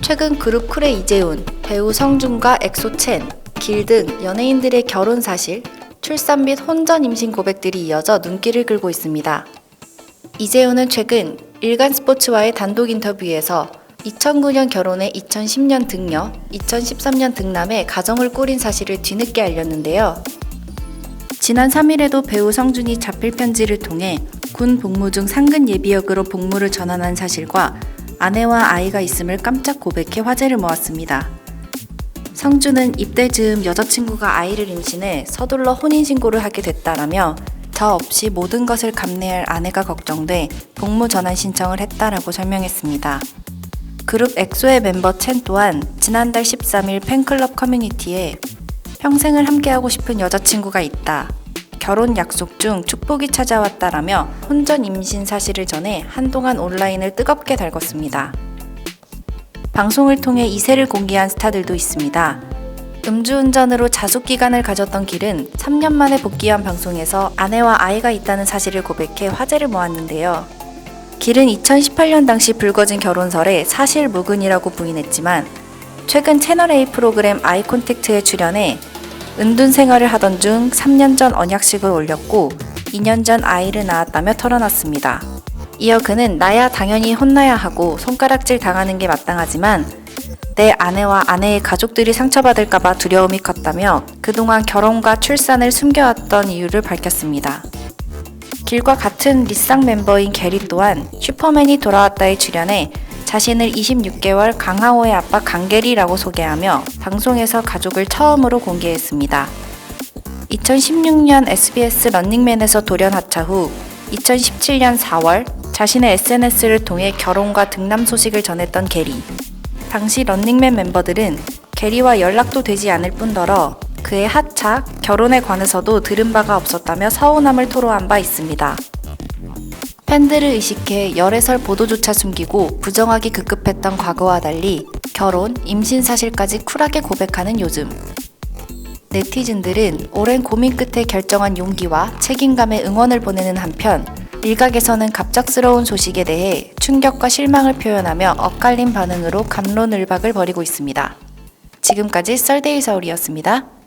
최근 그룹 쿨의 이재훈, 배우 성준과 엑소 첸, 길 등 연예인들의 결혼 사실, 출산 및 혼전 임신 고백들이 이어져 눈길을 끌고 있습니다. 이재훈은 최근 일간 스포츠와의 단독 인터뷰에서 2009년 결혼해 2010년 등녀, 2013년 등남에 가정을 꾸린 사실을 뒤늦게 알렸는데요. 지난 3일에도 배우 성준이 자필 편지를 통해 군 복무 중 상근 예비역으로 복무를 전환한 사실과 아내와 아이가 있음을 깜짝 고백해 화제를 모았습니다. 성준은 입대 즈음 여자친구가 아이를 임신해 서둘러 혼인신고를 하게 됐다라며 저 없이 모든 것을 감내할 아내가 걱정돼 복무 전환 신청을 했다라고 설명했습니다. 그룹 엑소의 멤버 첸 또한 지난달 13일 팬클럽 커뮤니티에 평생을 함께하고 싶은 여자친구가 있다. 결혼 약속 중 축복이 찾아왔다라며 혼전 임신 사실을 전해 한동안 온라인을 뜨겁게 달궜습니다. 방송을 통해 이세를 공개한 스타들도 있습니다. 음주운전으로 자숙 기간을 가졌던 길은 3년 만에 복귀한 방송에서 아내와 아이가 있다는 사실을 고백해 화제를 모았는데요. 길은 2018년 당시 불거진 결혼설에 사실 무근이라고 부인했지만 최근 채널A 프로그램 아이콘택트에 출연해 은둔 생활을 하던 중 3년 전 언약식을 올렸고 2년 전 아이를 낳았다며 털어놨습니다. 이어 그는 나야 당연히 혼나야 하고 손가락질 당하는 게 마땅하지만 내 아내와 아내의 가족들이 상처받을까봐 두려움이 컸다며 그동안 결혼과 출산을 숨겨왔던 이유를 밝혔습니다. 길과 같은 리쌍 멤버인 게리 또한 슈퍼맨이 돌아왔다에 출연해 자신을 26개월 강하오의 아빠 강게리라고 소개하며 방송에서 가족을 처음으로 공개했습니다. 2016년 SBS 런닝맨에서 돌연 하차 후 2017년 4월 자신의 SNS를 통해 결혼과 등남 소식을 전했던 게리. 당시 런닝맨 멤버들은 게리와 연락도 되지 않을 뿐더러 그의 하차, 결혼에 관해서도 들은 바가 없었다며 서운함을 토로한 바 있습니다. 팬들을 의식해 열애설 보도조차 숨기고 부정하기 급급했던 과거와 달리 결혼, 임신 사실까지 쿨하게 고백하는 요즘. 네티즌들은 오랜 고민 끝에 결정한 용기와 책임감에 응원을 보내는 한편 일각에서는 갑작스러운 소식에 대해 충격과 실망을 표현하며 엇갈린 반응으로 감론을박을 벌이고 있습니다. 지금까지 썰데이 서울이었습니다.